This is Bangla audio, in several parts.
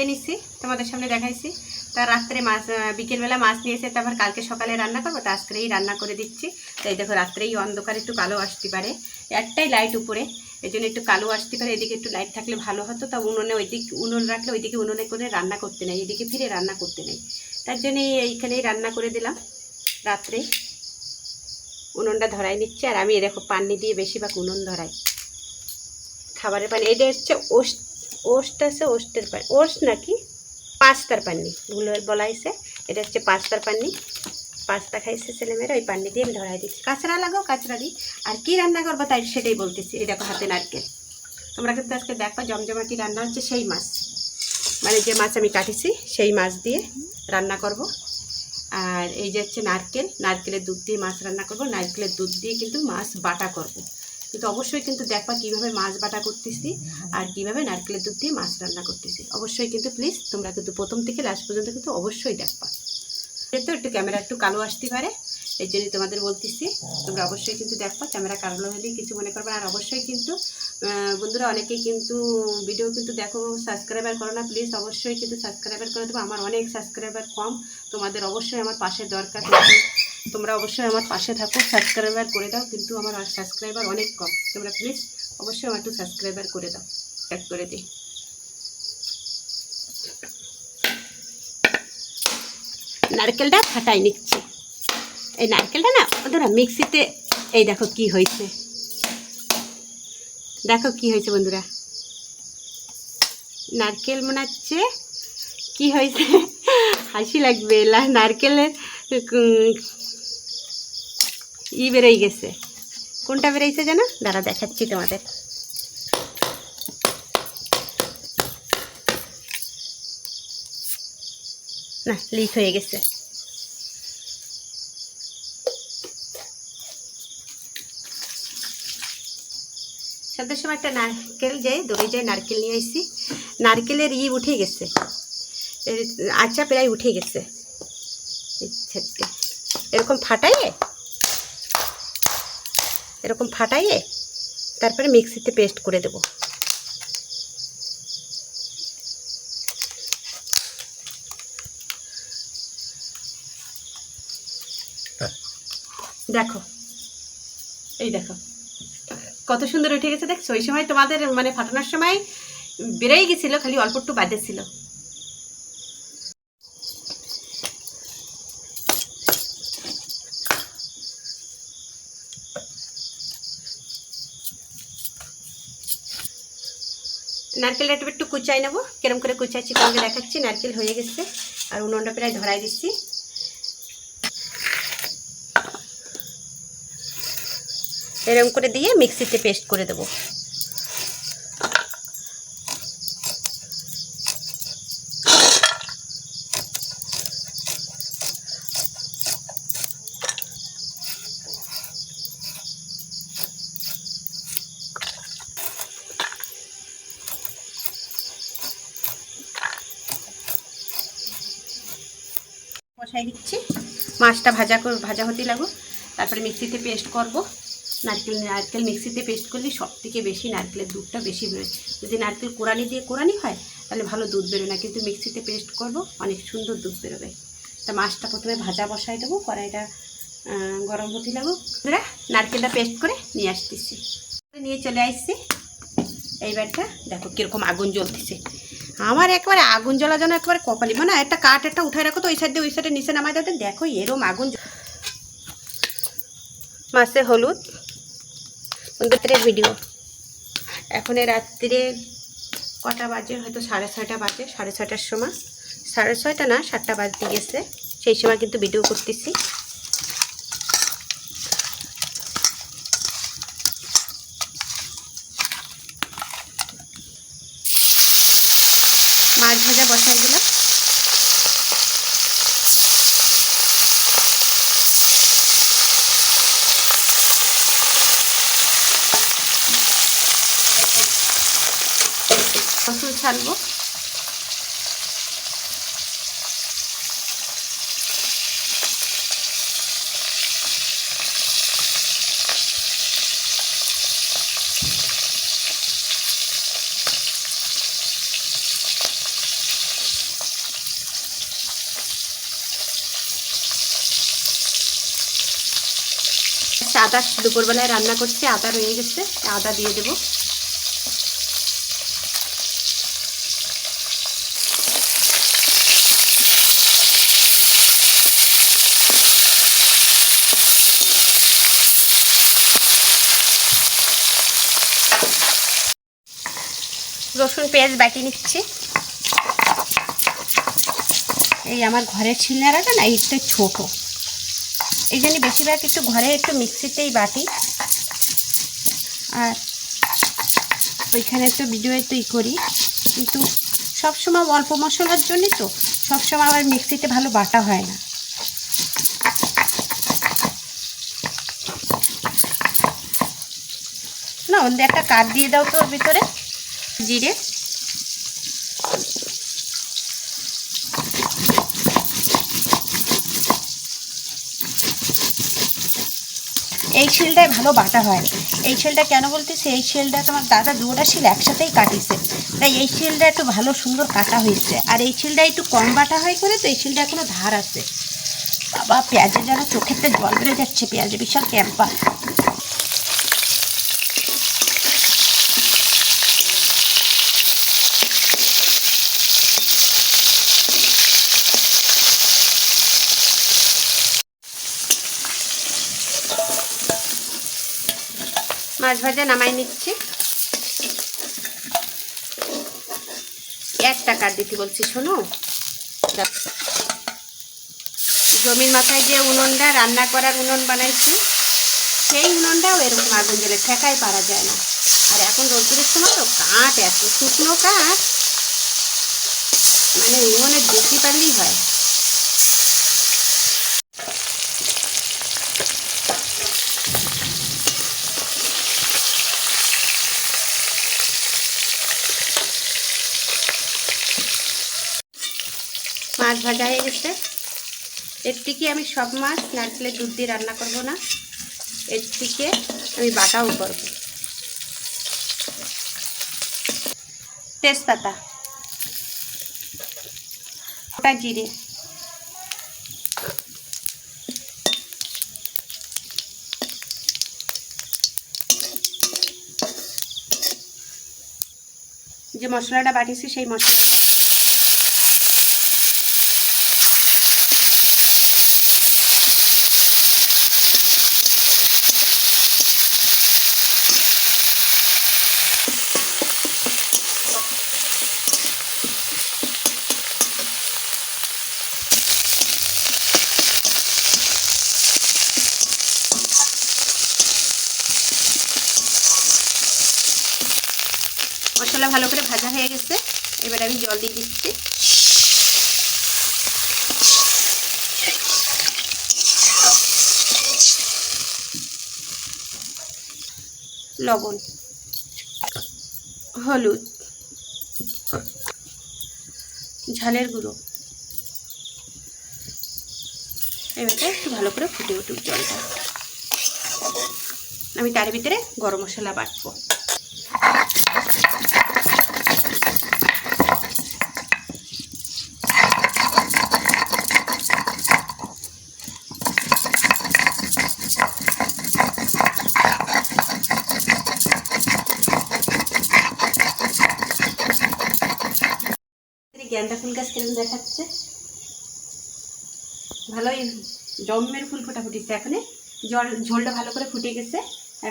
কাটিয়ে নিচ্ছি তোমাদের সামনে দেখাইছি। তা রাত্রে মাছ বিকেলবেলা মাছ নিয়েছে, তারপর কালকে সকালে রান্না করব, তা আজকেই রান্না করে দিচ্ছি। তাই দেখো, রাত্রেই অন্ধকার, একটু কালো আসতে পারে। একটাই লাইট উপরে, এই জন্য একটু কালো আসতে পারে, এদিকে একটু লাইট থাকলে ভালো হতো। তা উনুনে ওইদিক, উনুন রাখলে ওইদিকে উনুনে করে রান্না করতে নেই, এদিকে ফিরে রান্না করতে নেই। তার জন্যে এইখানেই রান্না করে দিলাম, রাত্রে। উনুনটা ধরাই নিচ্ছে, আর আমি দেখো, পানি দিয়ে বেশিরভাগ উনুন ধরাই। খাবারের পানি, এটা হচ্ছে ওস্ট ওস্ট আছে, ওস্টের পানি। ওস্ট নাকি পাস্তার পানি, ভুল বলা হয়েছে। এটা হচ্ছে পাস্তার পানি। পাস্তা খাইছে ছেলেমেয়েরা, ওই পানি দিয়ে আমি ধরাই দিচ্ছি। কাঁচরা লাগাও কাঁচরা দিই আর কি রান্না করব তাই সেটাই বলতেছি, এই দেখো হাতে নারকেল। তোমরা কিন্তু আজকে দেখো জমজমাটি রান্না হচ্ছে সেই মাছ। মানে যে মাছ আমি কাটিছি, সেই মাছ দিয়ে রান্না করব। আর এই যে হচ্ছে নারকেল, নারকেলের দুধ দিয়ে মাছ রান্না করব। নারকেলের দুধ দিয়ে কিন্তু মাছ বাটা করব। কিন্তু অবশ্যই কিন্তু দেখবা কীভাবে মাছ বাটা করতেছি আর কীভাবে নারকেলের দুধ দিয়ে মাছ রান্না করতেছি। অবশ্যই কিন্তু প্লিজ তোমরা কিন্তু প্রথম থেকে লাস্ট পর্যন্ত কিন্তু অবশ্যই দেখবা। তো একটু ক্যামেরা একটু কালো আসতে পারে এই জন্যই তোমাদের বলতেছি, তোমরা অবশ্যই কিন্তু দেখবা ক্যামেরা কালো হলেই কিছু মনে করবে। আর অবশ্যই কিন্তু বন্ধুরা অনেকেই কিন্তু ভিডিও কিন্তু দেখো সাবস্ক্রাইবার করো না প্লিজ অবশ্যই কিন্তু সাবস্ক্রাইবার করে দেবো। আমার অনেক সাবস্ক্রাইবার কম, তোমাদের অবশ্যই আমার পাশে দরকার। তোমরা অবশ্যই আমার পাশে থাকো সাবস্ক্রাইবার করে দাও, কিন্তু আমার সাবস্ক্রাইবার অনেক কম। তোমরা প্লিজ অবশ্যই আমার একটু সাবস্ক্রাইবার করে দাও এক করে দিই। নারকেলটা ফাটাই নিচ্ছি। এই নারকেলটা না, বন্ধুরা, মিক্সিতে, এই দেখো কি হয়েছে। দেখো কি হয়েছে, বন্ধুরা। নারকেল মনে হচ্ছে, কি হয়েছে? হাসি লাগবে নারকেলের ই বেরোই গেছে। কোনটা বেরোইছে যেন দাঁড়া দেখাচ্ছি তোমাদের। না লিক হয়ে গেছে। সন্ধ্যের সময় একটা নারকেল যায় দড়ি যায় নারকেল নিয়ে আসছি নারকেলের ই উঠে গেছে। এর আচা প্রায় উঠে গেছে। এরকম ফাটাইয়ে এরকম ফাটাইয়ে তারপরে মিক্সিতে পেস্ট করে দেব। দেখো, এই দেখো, কত সুন্দর উঠে গেছে, দেখছ? ওই সময় তোমাদের মানে ফাটানোর সময় বেড়েই গেছিল, খালি অল্প একটু বাদে নারকেলটা একটু একটু কুচাই নেব। কেরম করে কুচাচ্ছি তোমাকে দেখাচ্ছি, নারকেল হয়ে গেছে। আর উনুনটা প্রায় ধরাই দিচ্ছি। এরম করে দিয়ে মিক্সিতে পেস্ট করে দেবো। বসাই দিচ্ছি। মাছটা ভাজা কর, ভাজা হতে লাগো। তারপরে মিক্সিতে পেস্ট করব। নারকেল নারকেল মিক্সিতে পেস্ট করলে সব থেকে বেশি নারকেলের দুধটা বেশি বেরোয়। যদি নারকেল কোরানি দিয়ে কোরানি হয়, তাহলে ভালো দুধ বেরোয় না। কিন্তু মিক্সিতে পেস্ট করব, অনেক সুন্দর দুধ বেরোবে। তা মাছটা প্রথমে ভাজা বসাই দেবো, কড়াইটা গরম হতে লাগো। নারকেলটা পেস্ট করে নিয়ে আসতেছি। নিয়ে চলে আসছি। এইবারটা দেখো কীরকম আগুন জ্বলতেছে। আমার একবারে আগুন জ্বলা যেন একবারে কপালি মানে একটা কাঠ একটা উঠাই রাখো তো, ওই সাইড দিয়ে ওই সাইডে নিচে নামাই দাও, দেখো এরম আগুন মাসে হলুদ বন্ধুদের ভিডিও এখন এই রাত্রিরে কটা বাজে? হয়তো সাড়ে ছয়টা বাজে, সাড়ে ছয়টার সময়। সাড়ে ছয়টা না, সাতটা বাজতে গেছে। সেই সময় কিন্তু ভিডিও করতেছি। মাছ ভাজা বসাই দিলাম রসুন ছাড়বো। আদা দুপুরবেলায় রান্না করছি, আদা রয়ে গেছে, আদা দিয়ে দেবো। রসুন, পেঁয়াজ বাটি নিচ্ছি। এই আমার ঘরের ছিলনারাটা না এইটা ছোট। এই বেশিরভাগ একটু ঘরে একটু মিক্সিতেই বাটি। আর ওইখানে তো ভিডিও একটু ই করি। কিন্তু সবসময় অল্প মশলার জন্য তো সবসময় আবার মিক্সিতে ভালো বাটা হয় না। না একটা কাঠ দিয়ে দাও তো ওর ভিতরে। জিরে। এই শিলটায় ভালো বাটা হয় এই শিলটা কেন বলতেছি? এই শিলটা তোমার দাদা দুটা শিল একসাথেই কাটিছে। তাই এই শিলটা একটু ভালো সুন্দর কাটা হয়েছে। আর এই শিলটা একটু কম বাটা হয় করে তো এই শিলটা এখনও ধার আছে। বাবা, পেঁয়াজের যেন চোখেতে জল বেড়ে যাচ্ছে পেঁয়াজে বিশাল ক্যাম্পার মাছ ভাজা নামাই নিচ্ছি। এক টাকা দিতে বলছি, শোনো। জমির মাথায় যে উনুনটা রান্না করার উনুন বানাইছি, সেই উনুনটাও এরকম আগুন জ্বলে ঠেকাই পারা যায় না। আর এখন রোদ্দুরের সময় তো কাঠ, এত শুকনো কাঠ। মানে উনুনে বেশি পারলেই হয়। ভাজা হয়ে গেছে। এর থেকে আমি সব মাছ নারকেলের দুধ দিয়ে রান্না করব না। এর থেকে আমি বাটাও করব। তেজপাতা ওটা জিরে। যে মশলাটা বাটিয়েছি সেই মশলাটা মশলা ভালো করে ভাজা হয়ে গেছে। এবার আমি জল দিয়ে দিচ্ছি। লবণ। হলুদ। ঝালের গুঁড়ো। এবারে একটু ভালো করে ফুটে উঠুক জলটা। আমি তার ভিতরে গরম মশলা বাটবো। গেন্দা ফুল গাছ কিরম দেখাচ্ছে? ভালোই জমের ফুল ফোটা ফুটেছে এখন। জল, ঝোলটা ভালো করে ফুটে গেছে,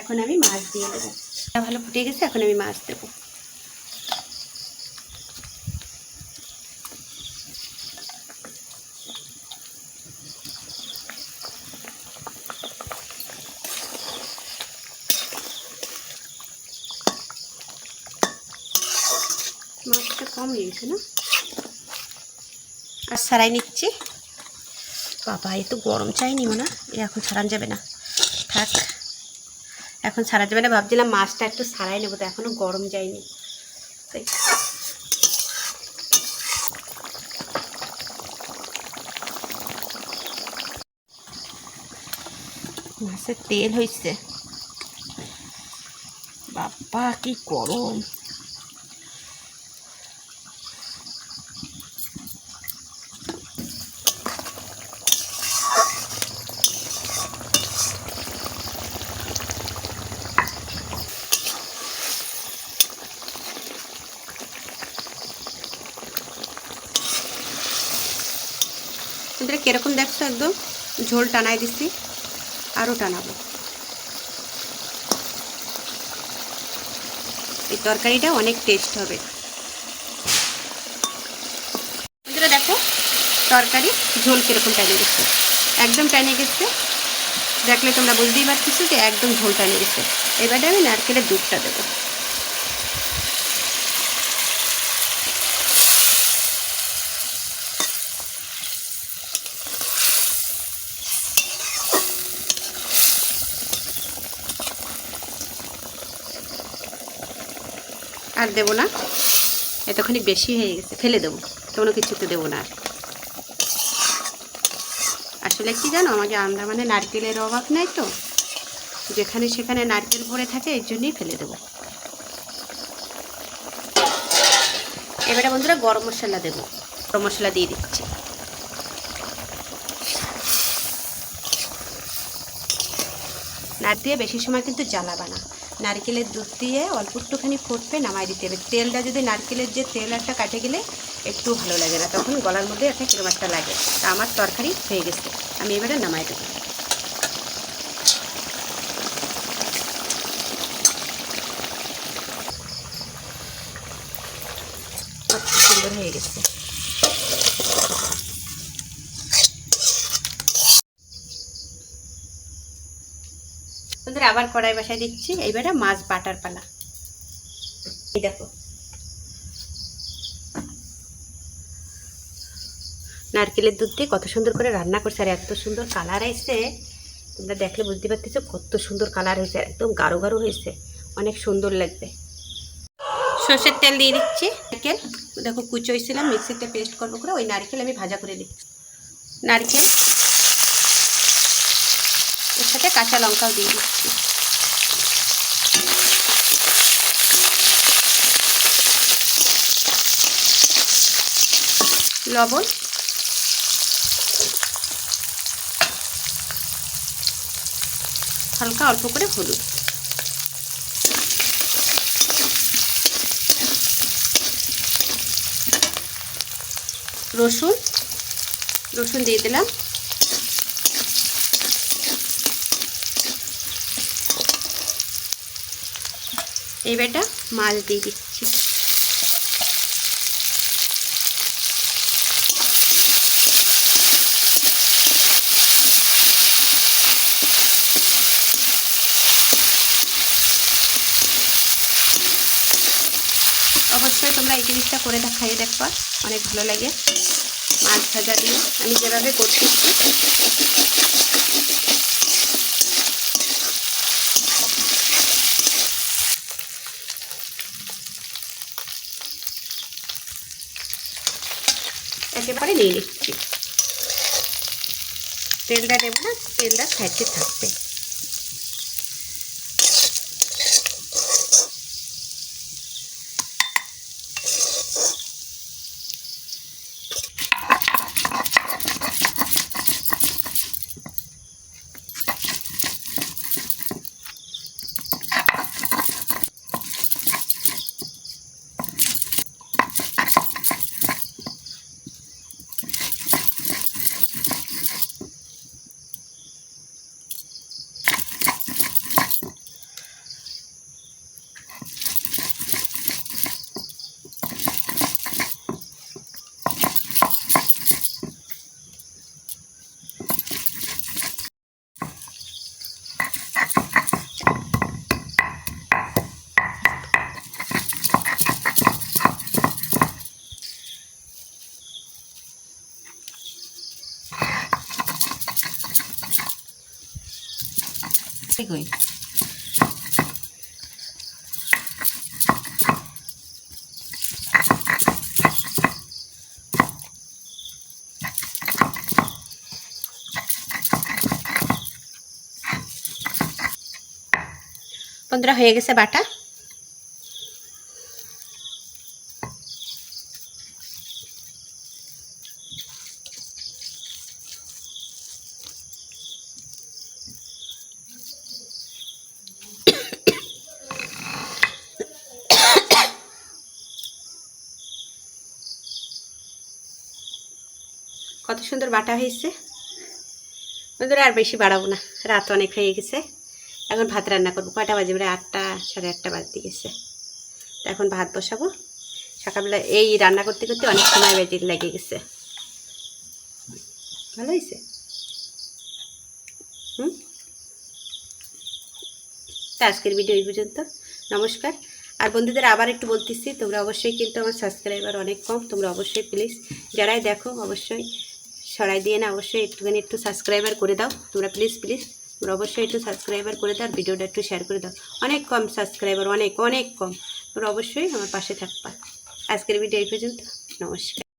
এখন আমি মাছ দিয়ে দেবো। ভালো ফুটে গেছে, এখন আমি মাছ দেবো। মাছটা কম লেগেছে না? আর সারাই নিচ্ছি। বাবা, এ তো গরম চাই চাইনি না এখন ছাড়ান যাবে না। থাক, এখন ছাড়া যাবে না। ভাবছিলাম মাছটা একটু সারাই নেব, তো এখনও গরম যায়নি। তাই। মাছের তেল হয়েছে বাবা, কি গরম। কীরকম দেখছ একদম? ঝোল টানাই দিচ্ছি আরও টানাবো। এই তরকারিটা অনেক টেস্ট হবে। দেখো, তরকারি ঝোল কীরকম টাইনে গেছে একদম টাইনে গেছে। দেখলে তোমরা বুঝতেই পারতেছো যে একদম ঝোল টাইনে গেছে। এবারে আমি নারকেলের দুধটা দেবো। আর দেবো না। এতখানি বেশি হয়ে গেছে। ফেলে দেবো। কোনো কিছুতে দেবো না আর। আসলে কি জানো আমাকে আন্দামানে নারকেলের অভাব নেই তো। যেখানে সেখানে নারকেল ভরে থাকে, এর জন্যই ফেলে দেবো। এবারে বন্ধুরা গরম মশলা দেবো। গরম মশলা দিয়ে দিচ্ছি। নার দিয়ে বেশি সময় কিন্তু জ্বালাবা না। নারকেলের দুধ দিয়ে অল্প একটুখানি ফুটবে নামাই দিতে হবে। তেলটা যদি নারকেলের যে তেল একটা কাটে গেলে একটু ভালো লাগে না, তখন গলার মধ্যে একটা কিরম একটা লাগে। তা আমার তরকারি হয়ে গেছে, আমি এবারে নামাই দেবো। সুন্দর হয়ে গেছে। আবার কড়াই বসাই দিচ্ছি। এইবারে মাছ বাটার পালা। এই দেখো। নারকেলের দুধ দিয়ে কত সুন্দর করে রান্না করছে, আর এত সুন্দর কালার হয়েছে তোমরা দেখলে বুঝতে পারতেছো কত সুন্দর কালার হয়েছে একদম গাঢ় গাঢ় হয়েছে। অনেক সুন্দর লাগবে। সর্ষের তেল দিয়ে দিচ্ছি। নারকেল, দেখো কুচো হয়েছিলাম মিক্সিতে পেস্ট করব করে ওই নারকেল আমি ভাজা করে দিচ্ছি। নারকেল এর সাথে কাঁচা লঙ্কাও দিয়ে দিচ্ছি। লবণ। হালকা অল্প করে হলুদ। রসুন। রসুন দিয়ে দিলাম। এবারটা মাছ দিয়ে দিচ্ছি। অবশ্যই তোমরা এই জিনিসটা করে দেখ খাইয়ে দেখবা অনেক ভালো লাগে। মাছ ভাজা দিয়ে। আমি যেভাবে করতেছি একেবারে নিয়ে নিচ্ছি। তেলটা দেবো না তেলটা সাইডে থাকবে। কই বন্ধুরা হয়ে গেছে বাটা। কত সুন্দর বাটা হয়েছে। বন্ধুরা আর বেশি বাড়াবো না, রাত অনেক হয়ে গেছে। এখন ভাত রান্না করব, কয়টা বাজে? প্রায় আটটা, সাড়ে আটটা বাজতে গেছে। তো এখন ভাত বসাবো। সকালবেলা এই রান্না করতে করতে অনেক সময় বেজে লেগে গেছে। ভালো হয়েছে? হুম? তো আজকের ভিডিও এই পর্যন্ত। নমস্কার। আর বন্ধুদের আবার একটু বলতেছি, তোমরা অবশ্যই কিন্তু আমার সাবস্ক্রাইবার অনেক কম, তোমরা অবশ্যই প্লিজ যারাই দেখো, অবশ্যই সরাই দিয়ে না, অবশ্যই একটুখানি একটু সাবস্ক্রাইবার করে দাও। তোমরা প্লিজ প্লিজ তোমরা অবশ্যই একটু সাবস্ক্রাইবার করে দাও আর ভিডিওটা একটু শেয়ার করে দাও। অনেক কম সাবস্ক্রাইবার অনেক অনেক কম। তোমরা অবশ্যই আমার পাশে থাকবা। আজকের ভিডিও এই পর্যন্ত। নমস্কার।